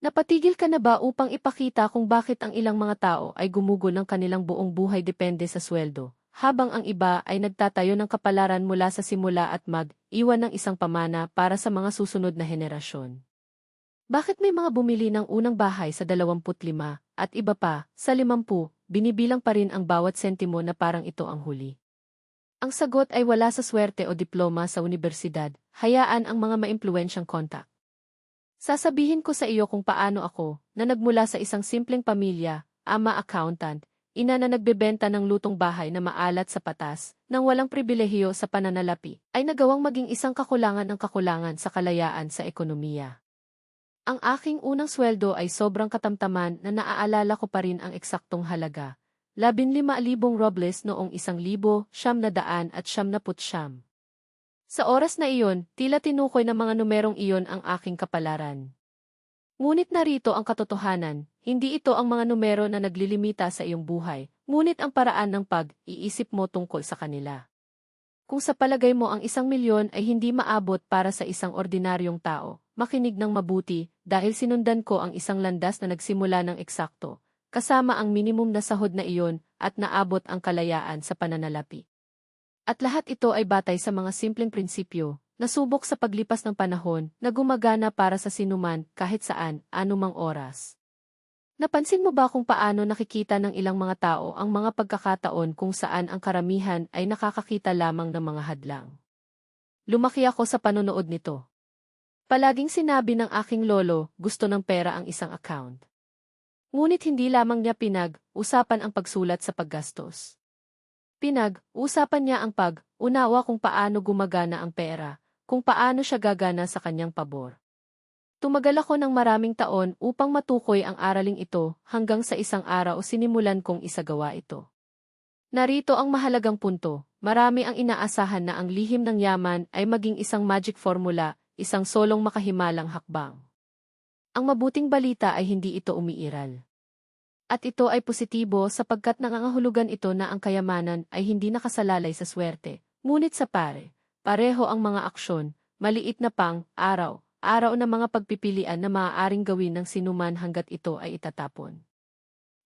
Napatigil ka na ba upang ipakita kung bakit ang ilang mga tao ay gumugol ng kanilang buong buhay depende sa sweldo, habang ang iba ay nagtatayo ng kapalaran mula sa simula at mag-iwan ng isang pamana para sa mga susunod na henerasyon? Bakit may mga bumili ng unang bahay sa 25 at iba pa, sa 50, binibilang pa rin ang bawat sentimo na parang ito ang huli? Ang sagot ay wala sa swerte o diploma sa universidad, hayaan ang mga maimpluwensyang kontak. Sasabihin ko sa iyo kung paano ako, na nagmula sa isang simpleng pamilya, ama accountant, ina na nagbebenta ng lutong bahay na maalat sa patas, nang walang pribilehiyo sa pananalapi, ay nagawang maging isang kakulangan ng kakulangan sa kalayaan sa ekonomiya. Ang aking unang sweldo ay sobrang katamtaman na naaalala ko pa rin ang eksaktong halaga. 15,000 robles noong 1,000, siyam na daan at siyam na putsyam. Sa oras na iyon, tila tinukoy ng mga numerong iyon ang aking kapalaran. Ngunit narito ang katotohanan, hindi ito ang mga numero na naglilimita sa iyong buhay, ngunit ang paraan ng pag-iisip mo tungkol sa kanila. Kung sa palagay mo ang isang milyon ay hindi maabot para sa isang ordinaryong tao, makinig ng mabuti dahil sinundan ko ang isang landas na nagsimula ng eksakto, kasama ang minimum na sahod na iyon at naabot ang kalayaan sa pananalapi. At lahat ito ay batay sa mga simpleng prinsipyo, nasubok sa paglipas ng panahon, na gumagana para sa sinuman kahit saan, anumang oras. Napansin mo ba kung paano nakikita ng ilang mga tao ang mga pagkakataon kung saan ang karamihan ay nakakakita lamang ng mga hadlang? Lumaki ako sa panonood nito. Palaging sinabi ng aking lolo, gusto ng pera ang isang account. Ngunit hindi lamang niya pinag-usapan ang pagsulat sa paggastos. Pinag-usapan niya ang pag-unawa kung paano gumagana ang pera, kung paano siya gagana sa kanyang pabor. Tumagal ako ng maraming taon upang matukoy ang araling ito hanggang sa isang araw sinimulan kong isagawa ito. Narito ang mahalagang punto, marami ang inaasahan na ang lihim ng yaman ay maging isang magic formula, isang solong makahimalang hakbang. Ang mabuting balita ay hindi ito umiiral. At ito ay positibo sapagkat nangangahulugan ito na ang kayamanan ay hindi nakasalalay sa swerte. Ngunit sa pare, pareho ang mga aksyon, maliit na pang, araw, araw na mga pagpipilian na maaaring gawin ng sinuman hanggat ito ay itatapon.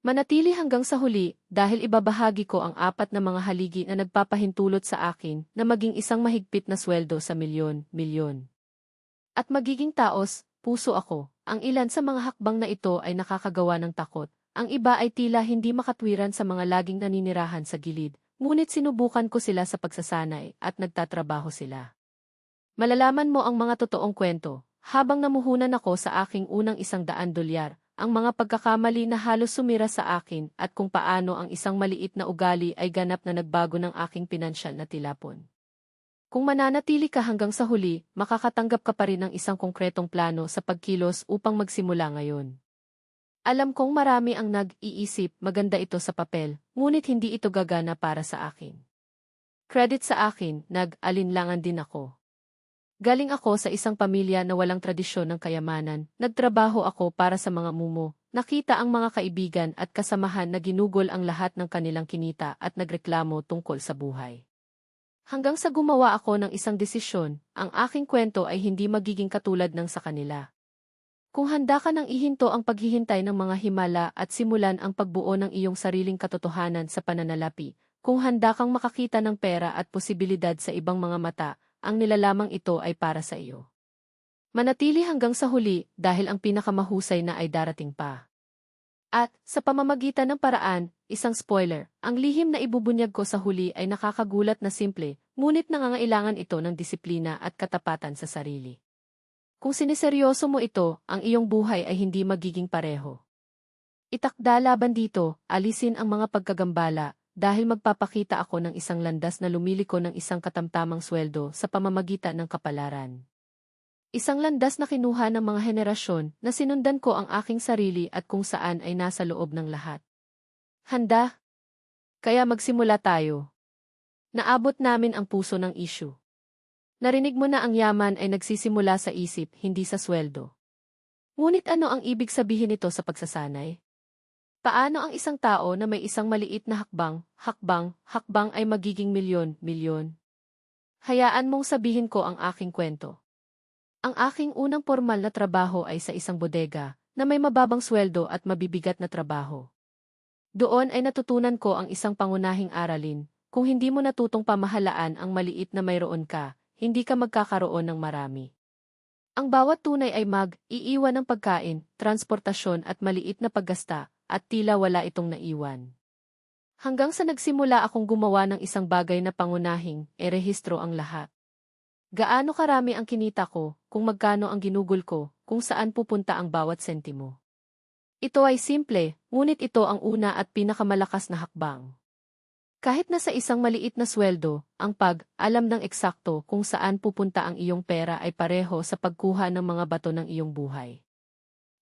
Manatili hanggang sa huli dahil ibabahagi ko ang apat na mga haligi na nagpapahintulot sa akin na maging isang mahigpit na sweldo sa milyon-milyon. At magiging taos, puso ako, ang ilan sa mga hakbang na ito ay nakakagawa ng takot, ang iba ay tila hindi makatwiran sa mga laging naninirahan sa gilid, ngunit sinubukan ko sila sa pagsasanay at nagtatrabaho sila. Malalaman mo ang mga totoong kwento, habang namuhunan ako sa aking unang isang daan dolyar, ang mga pagkakamali na halos sumira sa akin at kung paano ang isang maliit na ugali ay ganap na nagbago ng aking pinansyal na tilapon. Kung mananatili ka hanggang sa huli, makakatanggap ka pa rin ng isang konkretong plano sa pagkilos upang magsimula ngayon. Alam kong marami ang nag-iisip maganda ito sa papel, ngunit hindi ito gagana para sa akin. Credit sa akin, nag-alinlangan din ako. Galing ako sa isang pamilya na walang tradisyon ng kayamanan, nagtrabaho ako para sa mga mumo, nakita ang mga kaibigan at kasamahan na ginugol ang lahat ng kanilang kinita at nagreklamo tungkol sa buhay. Hanggang sa gumawa ako ng isang desisyon, ang aking kwento ay hindi magiging katulad ng sa kanila. Kung handa ka nang ihinto ang paghihintay ng mga himala at simulan ang pagbuo ng iyong sariling katotohanan sa pananalapi, kung handa kang makakita ng pera at posibilidad sa ibang mga mata, ang nilalamang ito ay para sa iyo. Manatili hanggang sa huli dahil ang pinakamahusay na ay darating pa. At, sa pamamagitan ng paraan, isang spoiler, ang lihim na ibubunyag ko sa huli ay nakakagulat na simple, ngunit nangangailangan ito ng disiplina at katapatan sa sarili. Kung siniseryoso mo ito, ang iyong buhay ay hindi magiging pareho. Itakda laban dito, alisin ang mga pagkagambala, dahil magpapakita ako ng isang landas na lumiliko ng isang katamtamang sweldo sa pamamagitan ng kapalaran. Isang landas na kinuha ng mga henerasyon na sinundan ko ang aking sarili at kung saan ay nasa loob ng lahat. Handa? Kaya magsimula tayo. Naabot namin ang puso ng issue. Narinig mo na ang yaman ay nagsisimula sa isip, hindi sa sweldo. Ngunit ano ang ibig sabihin nito sa pagsasanay? Paano ang isang tao na may isang maliit na hakbang, hakbang, hakbang ay magiging milyon, milyon? Hayaan mong sabihin ko ang aking kwento. Ang aking unang formal na trabaho ay sa isang bodega, na may mababang sweldo at mabibigat na trabaho. Doon ay natutunan ko ang isang pangunahing aralin, kung hindi mo natutong pamahalaan ang maliit na mayroon ka, hindi ka magkakaroon ng marami. Ang bawat tunay ay mag-iiwan ng pagkain, transportasyon at maliit na paggasta, at tila wala itong naiwan. Hanggang sa nagsimula akong gumawa ng isang bagay na pangunahing, erehistro ang lahat. Gaano karami ang kinita ko, kung magkano ang ginugol ko, kung saan pupunta ang bawat sentimo. Ito ay simple, ngunit ito ang una at pinakamalakas na hakbang. Kahit na sa isang maliit na sweldo, ang pag-alam ng eksakto kung saan pupunta ang iyong pera ay pareho sa pagkuha ng mga bato ng iyong buhay.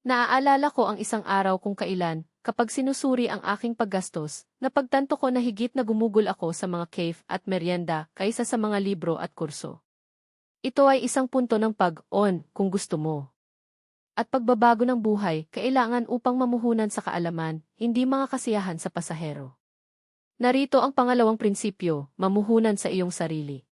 Naaalala ko ang isang araw kung kailan, kapag sinusuri ang aking paggastos, napagtanto ko na higit na gumugol ako sa mga cave at merienda kaysa sa mga libro at kurso. Ito ay isang punto ng pag-on kung gusto mo. At pagbabago ng buhay, kailangan upang mamuhunan sa kaalaman, hindi mga kasiyahan sa pasahero. Narito ang pangalawang prinsipyo, mamuhunan sa iyong sarili.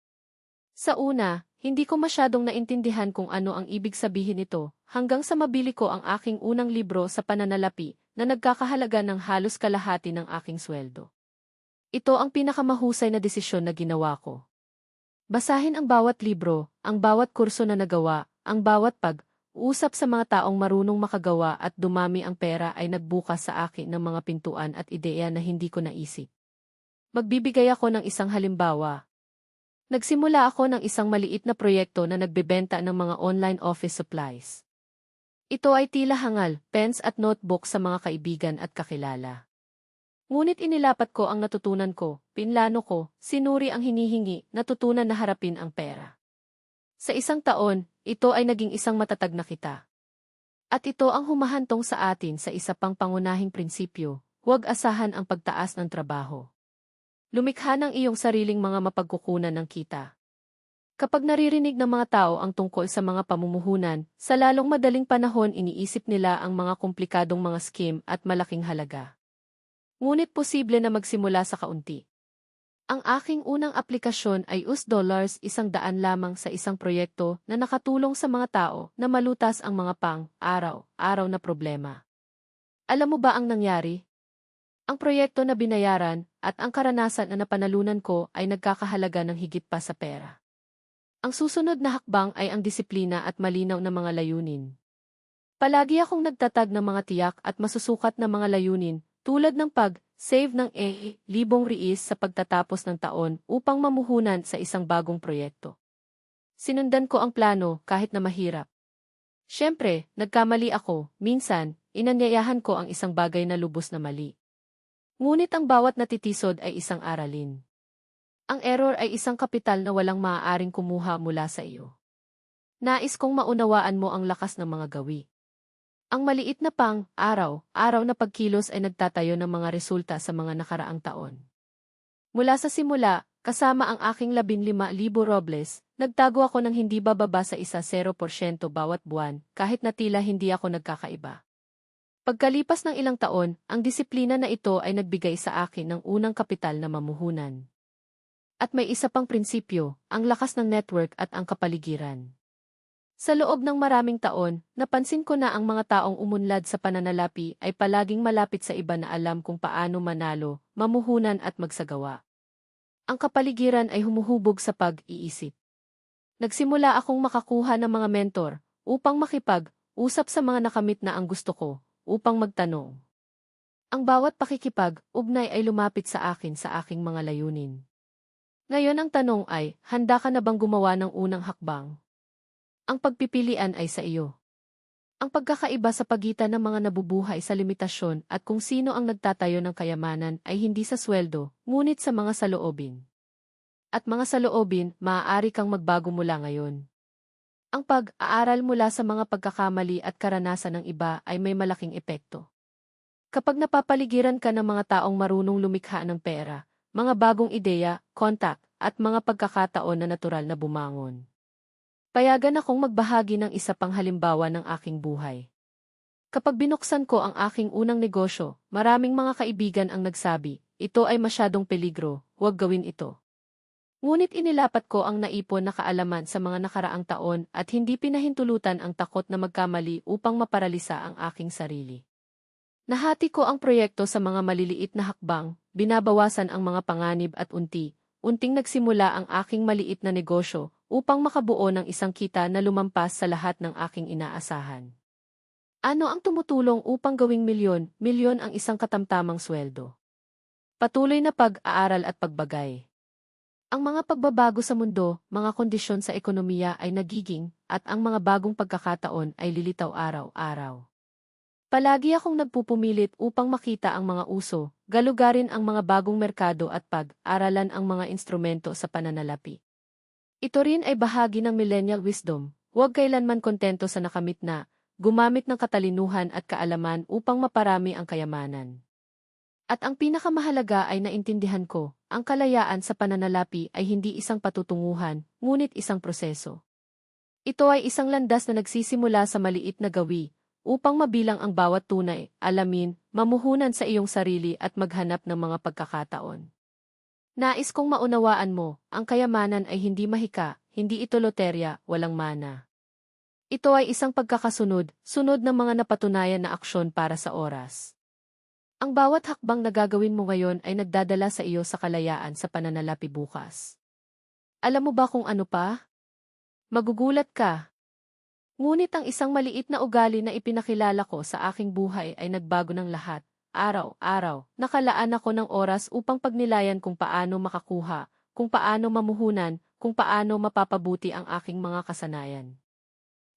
Sa una, hindi ko masyadong naintindihan kung ano ang ibig sabihin nito, hanggang sa mabili ko ang aking unang libro sa pananalapi na nagkakahalaga ng halos kalahati ng aking sweldo. Ito ang pinakamahusay na desisyon na ginawa ko. Basahin ang bawat libro, ang bawat kurso na nagawa, ang bawat pag, usap sa mga taong marunong makagawa at dumami ang pera ay nagbukas sa akin ng mga pintuan at ideya na hindi ko naisip. Magbibigay ako ng isang halimbawa. Nagsimula ako ng isang maliit na proyekto na nagbebenta ng mga online office supplies. Ito ay tila hangal, pens at notebook sa mga kaibigan at kakilala. Ngunit inilapat ko ang natutunan ko, pinlano ko, sinuri ang hinihingi, natutunan na harapin ang pera. Sa isang taon, ito ay naging isang matatag na kita. At ito ang humahantong sa atin sa isa pang pangunahing prinsipyo, huwag asahan ang pagtaas ng trabaho. Lumikha ng iyong sariling mga mapagkukunan ng kita. Kapag naririnig ng mga tao ang tungkol sa mga pamumuhunan, sa lalong madaling panahon iniisip nila ang mga komplikadong mga scheme at malaking halaga. Ngunit posible na magsimula sa kaunti. Ang aking unang aplikasyon ay US dollars isang daan lamang sa isang proyekto na nakatulong sa mga tao na malutas ang mga pang, araw, araw na problema. Alam mo ba ang nangyari? Ang proyekto na binayaran at ang karanasan na napanalunan ko ay nagkakahalaga ng higit pa sa pera. Ang susunod na hakbang ay ang disiplina at malinaw na mga layunin. Palagi akong nagtatag ng mga tiyak at masusukat na mga layunin, tulad ng pag-save ng e libong riis sa pagtatapos ng taon upang mamuhunan sa isang bagong proyekto. Sinundan ko ang plano kahit na mahirap. Siyempre, nagkamali ako, minsan, inanyayahan ko ang isang bagay na lubos na mali. Ngunit ang bawat natitisod ay isang aralin. Ang error ay isang kapital na walang maaaring kumuha mula sa iyo. Nais kong maunawaan mo ang lakas ng mga gawi. Ang maliit na pang, araw, araw na pagkilos ay nagtatayo ng mga resulta sa mga nakaraang taon. Mula sa simula, kasama ang aking 15,000 robles, nagtago ako ng hindi bababa sa isa 0% bawat buwan, kahit na tila hindi ako nagkakaiba. Pagkalipas ng ilang taon, ang disiplina na ito ay nagbigay sa akin ng unang kapital na mamuhunan. At may isa pang prinsipyo, ang lakas ng network at ang kapaligiran. Sa loob ng maraming taon, napansin ko na ang mga taong umunlad sa pananalapi ay palaging malapit sa iba na alam kung paano manalo, mamuhunan at magsagawa. Ang kapaligiran ay humuhubog sa pag-iisip. Nagsimula akong makakuha ng mga mentor upang makipag-usap sa mga nakamit na ang gusto ko, upang magtanong. Ang bawat pakikipag-ugnay ay lumapit sa akin sa aking mga layunin. Ngayon ang tanong ay, handa ka na bang gumawa ng unang hakbang? Ang pagpipilian ay sa iyo. Ang pagkakaiba sa pagitan ng mga nabubuhay sa limitasyon at kung sino ang nagtatayo ng kayamanan ay hindi sa sweldo, ngunit sa mga saloobin. At mga saloobin, maaari kang magbago mula ngayon. Ang pag-aaral mula sa mga pagkakamali at karanasan ng iba ay may malaking epekto. Kapag napapaligiran ka ng mga taong marunong lumikha ng pera, mga bagong ideya, kontak, at mga pagkakataon na natural na bumangon. Payagan akong magbahagi ng isa pang halimbawa ng aking buhay. Kapag binuksan ko ang aking unang negosyo, maraming mga kaibigan ang nagsabi, ito ay masyadong peligro, huwag gawin ito. Ngunit inilapat ko ang naipon na kaalaman sa mga nakaraang taon at hindi pinahintulutan ang takot na magkamali upang maparalisa ang aking sarili. Nahati ko ang proyekto sa mga maliliit na hakbang, binabawasan ang mga panganib at unti, unting nagsimula ang aking maliit na negosyo upang makabuo ng isang kita na lumampas sa lahat ng aking inaasahan. Ano ang tumutulong upang gawing milyon, milyon ang isang katamtamang sweldo? Patuloy na pag-aaral at pagbagay. Ang mga pagbabago sa mundo, mga kondisyon sa ekonomiya ay nagiging, at ang mga bagong pagkakataon ay lilitaw araw-araw. Palagi akong nagpupumilit upang makita ang mga uso, galugarin ang mga bagong merkado at pag-aralan ang mga instrumento sa pananalapi. Ito rin ay bahagi ng millennial wisdom, huwag kailanman kontento sa nakamit na, gumamit ng katalinuhan at kaalaman upang maparami ang kayamanan. At ang pinakamahalaga ay naintindihan ko, ang kalayaan sa pananalapi ay hindi isang patutunguhan, ngunit isang proseso. Ito ay isang landas na nagsisimula sa maliit na gawi, upang mabilang ang bawat tunay, alamin, mamuhunan sa iyong sarili at maghanap ng mga pagkakataon. Nais kong maunawaan mo, ang kayamanan ay hindi mahika, hindi ito loterya, walang mana. Ito ay isang pagkakasunod, sunod ng mga napatunayan na aksyon para sa oras. Ang bawat hakbang na gagawin mo ngayon ay nagdadala sa iyo sa kalayaan sa pananalapi bukas. Alam mo ba kung ano pa? Magugulat ka. Ngunit ang isang maliit na ugali na ipinakilala ko sa aking buhay ay nagbago ng lahat. Araw-araw, nakalaan ako ng oras upang pagnilayan kung paano makakuha, kung paano mamuhunan, kung paano mapapabuti ang aking mga kasanayan.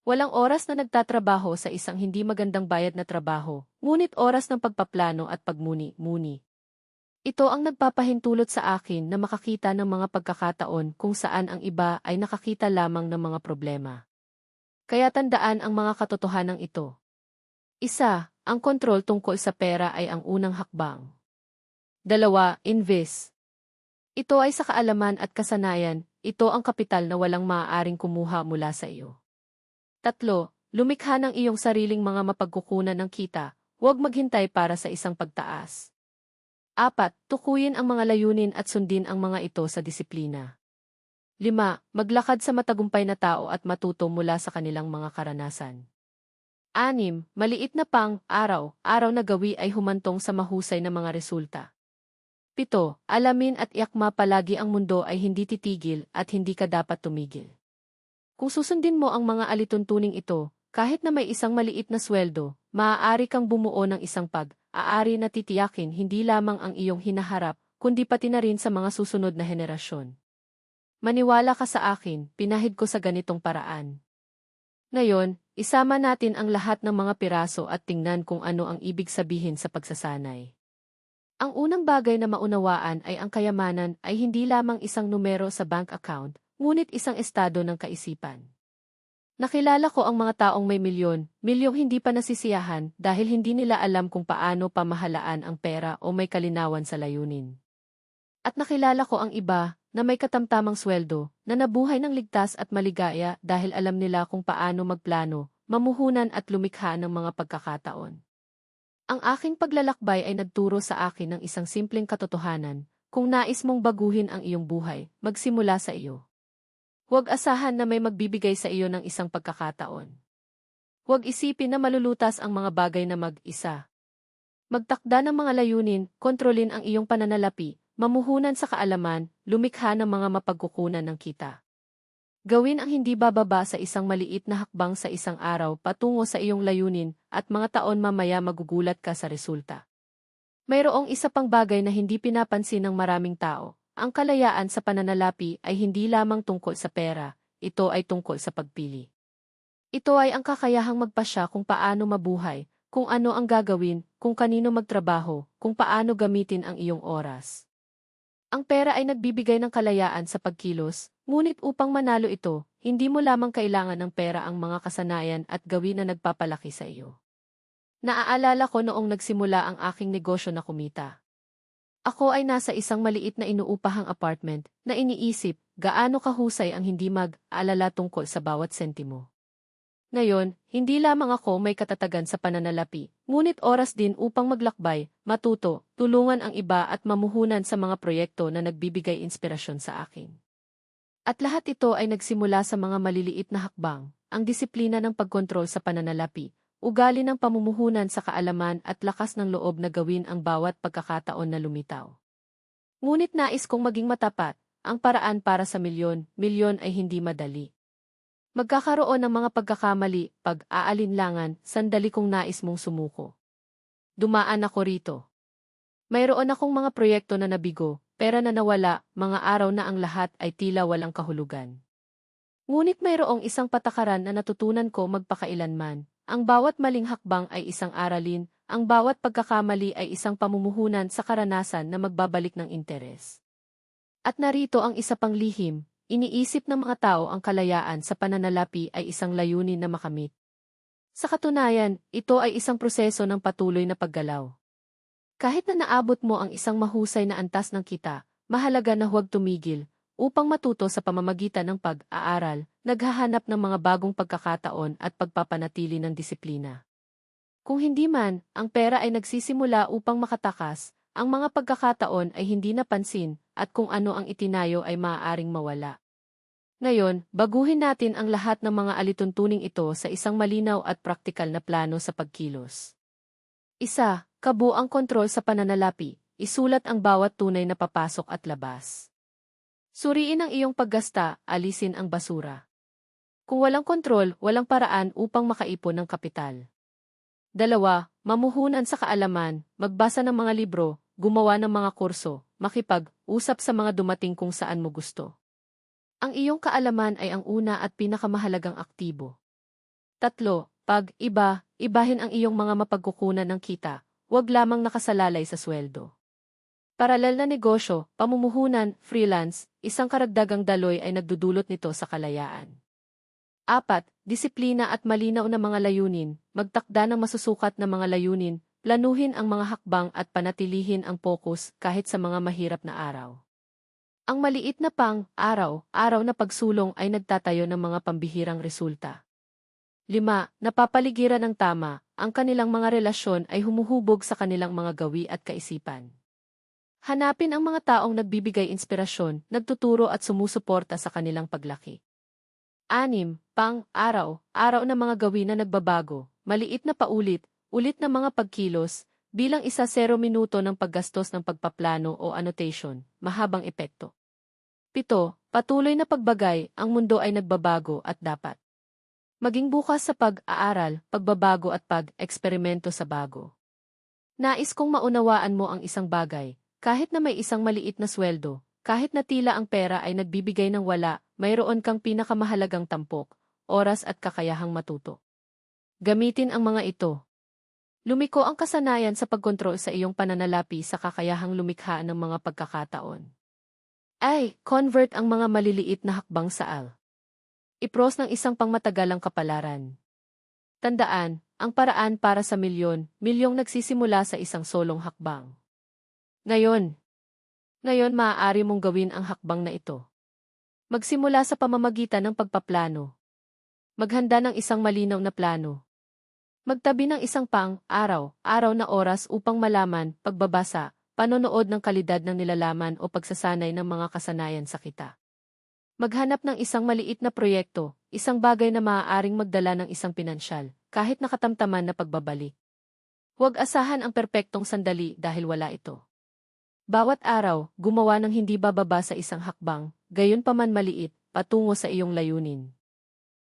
Walang oras na nagtatrabaho sa isang hindi magandang bayad na trabaho, ngunit oras ng pagpaplano at pagmuni-muni. Ito ang nagpapahintulot sa akin na makakita ng mga pagkakataon kung saan ang iba ay nakakita lamang ng mga problema. Kaya tandaan ang mga katotohanan ito. Isa, ang kontrol tungkol sa pera ay ang unang hakbang. Dalawa, invest. Ito ay sa kaalaman at kasanayan, ito ang kapital na walang maaaring kumuha mula sa iyo. Tatlo, lumikha ng iyong sariling mga mapagkukunan ng kita, huwag maghintay para sa isang pagtaas. Apat, tukuyin ang mga layunin at sundin ang mga ito sa disiplina. Lima, maglakad sa matagumpay na tao at matuto mula sa kanilang mga karanasan. Anim, maliit na pang, araw, araw na gawi ay humantong sa mahusay na mga resulta. Pito, alamin at yakma palagi ang mundo ay hindi titigil at hindi ka dapat tumigil. Kung susundin mo ang mga alituntuning ito, kahit na may isang maliit na sweldo, maaari kang bumuo ng isang pag-aari na titiyakin hindi lamang ang iyong hinaharap, kundi pati na rin sa mga susunod na henerasyon. Maniwala ka sa akin, pinahid ko sa ganitong paraan. Ngayon, isama natin ang lahat ng mga piraso at tingnan kung ano ang ibig sabihin sa pagsasanay. Ang unang bagay na maunawaan ay ang kayamanan ay hindi lamang isang numero sa bank account, ngunit isang estado ng kaisipan. Nakilala ko ang mga taong may milyon, milyong hindi pa nasisiyahan dahil hindi nila alam kung paano pamahalaan ang pera o may kalinawan sa layunin. At nakilala ko ang iba na may katamtamang sweldo, na nabuhay ng ligtas at maligaya dahil alam nila kung paano magplano, mamuhunan at lumikha ng mga pagkakataon. Ang aking paglalakbay ay nagturo sa akin ng isang simpleng katotohanan, kung nais mong baguhin ang iyong buhay, magsimula sa iyo. Huwag asahan na may magbibigay sa iyo ng isang pagkakataon. Huwag isipin na malulutas ang mga bagay na mag-isa. Magtakda ng mga layunin, kontrolin ang iyong pananalapi, mamuhunan sa kaalaman, lumikha ng mga mapagkukunan ng kita. Gawin ang hindi bababa sa isang maliit na hakbang sa isang araw patungo sa iyong layunin at mga taon mamaya magugulat ka sa resulta. Mayroong isa pang bagay na hindi pinapansin ng maraming tao, ang kalayaan sa pananalapi ay hindi lamang tungkol sa pera, ito ay tungkol sa pagpili. Ito ay ang kakayahang magpasya kung paano mabuhay, kung ano ang gagawin, kung kanino magtrabaho, kung paano gamitin ang iyong oras. Ang pera ay nagbibigay ng kalayaan sa pagkilos, ngunit upang manalo ito, hindi mo lamang kailangan ng pera ang mga kasanayan at gawin na nagpapalaki sa iyo. Naaalala ko noong nagsimula ang aking negosyo na kumita. Ako ay nasa isang maliit na inuupahang apartment na iniisip gaano kahusay ang hindi mag-alala tungkol sa bawat sentimo. Ngayon, hindi lamang ako may katatagan sa pananalapi, ngunit oras din upang maglakbay, matuto, tulungan ang iba at mamuhunan sa mga proyekto na nagbibigay inspirasyon sa akin. At lahat ito ay nagsimula sa mga maliliit na hakbang, ang disiplina ng pagkontrol sa pananalapi, ugali ng pamumuhunan sa kaalaman at lakas ng loob na gawin ang bawat pagkakataon na lumitaw. Ngunit nais kong maging matapat, ang paraan para sa milyon, milyon ay hindi madali. Magkakaroon ng mga pagkakamali, pag-aalinlangan, sandali kong nais mong sumuko. Dumaan ako rito. Mayroon akong mga proyekto na nabigo, pera na nawala, mga araw na ang lahat ay tila walang kahulugan. Ngunit mayroong isang patakaran na natutunan ko magpakailanman. Ang bawat maling hakbang ay isang aralin, ang bawat pagkakamali ay isang pamumuhunan sa karanasan na magbabalik ng interes. At narito ang isa pang lihim, iniisip ng mga tao ang kalayaan sa pananalapi ay isang layunin na makamit. Sa katunayan, ito ay isang proseso ng patuloy na paggalaw. Kahit na naabot mo ang isang mahusay na antas ng kita, mahalaga na huwag tumigil, upang matuto sa pamamagitan ng pag-aaral, naghahanap ng mga bagong pagkakataon at pagpapanatili ng disiplina. Kung hindi man, ang pera ay nagsisimula upang makatakas, ang mga pagkakataon ay hindi napansin, at kung ano ang itinayo ay maaaring mawala. Ngayon, baguhin natin ang lahat ng mga alituntuning ito sa isang malinaw at praktikal na plano sa pagkilos. Isa, kabuang kontrol sa pananalapi, isulat ang bawat tunay na papasok at labas. Suriin ang iyong paggasta, alisin ang basura. Kung walang kontrol, walang paraan upang makaipon ng kapital. Dalawa, mamuhunan sa kaalaman, magbasa ng mga libro, gumawa ng mga kurso, makipag-usap sa mga dumating kung saan mo gusto. Ang iyong kaalaman ay ang una at pinakamahalagang aktibo. Tatlo, pag iba, ibahin ang iyong mga mapagkukunan ng kita, huwag lamang nakasalalay sa sweldo. Paralel na negosyo, pamumuhunan, freelance, isang karagdagang daloy ay nagdudulot nito sa kalayaan. Apat, disiplina at malinaw na mga layunin, magtakda ng masusukat na mga layunin, planuhin ang mga hakbang at panatilihin ang pokus kahit sa mga mahirap na araw. Ang maliit na pang, araw, araw na pagsulong ay nagtatayo ng mga pambihirang resulta. 5. Napapaligiran ng tama, ang kanilang mga relasyon ay humuhubog sa kanilang mga gawi at kaisipan. Hanapin ang mga taong nagbibigay inspirasyon, nagtuturo at sumusuporta sa kanilang paglaki. Anim, pang, araw, araw na mga gawin na nagbabago, maliit na paulit, ulit na mga pagkilos, bilang isa zero minuto ng paggastos ng pagpaplano o annotation, mahabang epekto. Pito, patuloy na pagbagay, ang mundo ay nagbabago at dapat. Maging bukas sa pag-aaral, pagbabago at pag-eksperimento sa bago. Nais kong maunawaan mo ang isang bagay, kahit na may isang maliit na sweldo, kahit na tila ang pera ay nagbibigay ng wala, mayroon kang pinakamahalagang tampok, oras at kakayahang matuto. Gamitin ang mga ito. Lumiko ang kasanayan sa pagkontrol sa iyong pananalapi sa kakayahang lumikha ng mga pagkakataon. Ay, convert ang mga maliliit na hakbang sa al. Ipros ng isang pangmatagalang kapalaran. Tandaan, ang paraan para sa milyon, milyong nagsisimula sa isang solong hakbang. Ngayon. Ngayon maaari mong gawin ang hakbang na ito. Magsimula sa pamamagitan ng pagpaplano. Maghanda ng isang malinaw na plano. Magtabi ng isang pang, araw, araw na oras upang malaman, pagbabasa, panonood ng kalidad ng nilalaman o pagsasanay ng mga kasanayan sa kita. Maghanap ng isang maliit na proyekto, isang bagay na maaaring magdala ng isang pinansyal, kahit nakatamtaman na pagbabalik. Huwag asahan ang perpektong sandali dahil wala ito. Bawat araw, gumawa ng hindi bababa sa isang hakbang, gayon pa man maliit, patungo sa iyong layunin.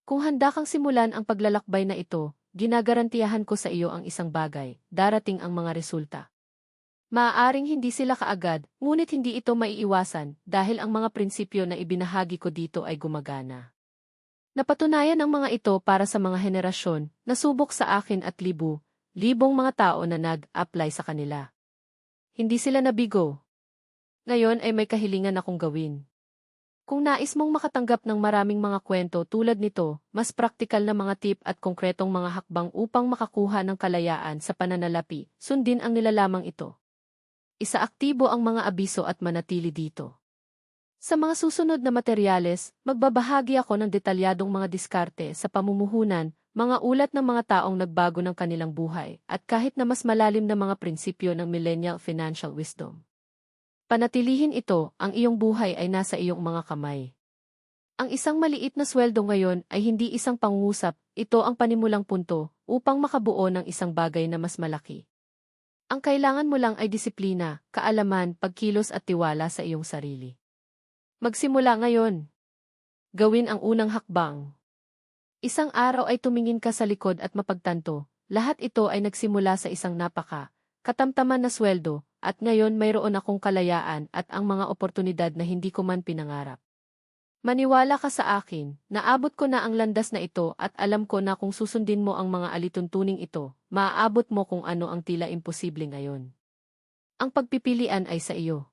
Kung handa kang simulan ang paglalakbay na ito, ginagarantiyahan ko sa iyo ang isang bagay, darating ang mga resulta. Maaaring hindi sila kaagad, ngunit hindi ito maiiwasan dahil ang mga prinsipyo na ibinahagi ko dito ay gumagana. Napatunayan ang mga ito para sa mga henerasyon, nasubok sa akin at libu, libong mga tao na nag-apply sa kanila. Hindi sila nabigo. Ngayon ay may kahilingan akong gawin. Kung nais mong makatanggap ng maraming mga kwento tulad nito, mas praktikal na mga tip at konkretong mga hakbang upang makakuha ng kalayaan sa pananalapi, sundin ang nilalamang ito. Isaaktibo ang mga abiso at manatili dito. Sa mga susunod na materyales, magbabahagi ako ng detalyadong mga diskarte sa pamumuhunan, mga ulat ng mga taong nagbago ng kanilang buhay, at kahit na mas malalim na mga prinsipyo ng millennial financial wisdom. Panatilihin ito, ang iyong buhay ay nasa iyong mga kamay. Ang isang maliit na sweldo ngayon ay hindi isang pangusap, ito ang panimulang punto upang makabuo ng isang bagay na mas malaki. Ang kailangan mo lang ay disiplina, kaalaman, pagkilos at tiwala sa iyong sarili. Magsimula ngayon. Gawin ang unang hakbang. Isang araw ay tumingin ka sa likod at mapagtanto, lahat ito ay nagsimula sa isang napaka, katamtaman na sweldo, at ngayon mayroon akong kalayaan at ang mga oportunidad na hindi ko man pinangarap. Maniwala ka sa akin, naabot ko na ang landas na ito at alam ko na kung susundin mo ang mga alituntuning ito, maaabot mo kung ano ang tila imposible ngayon. Ang pagpipilian ay sa iyo.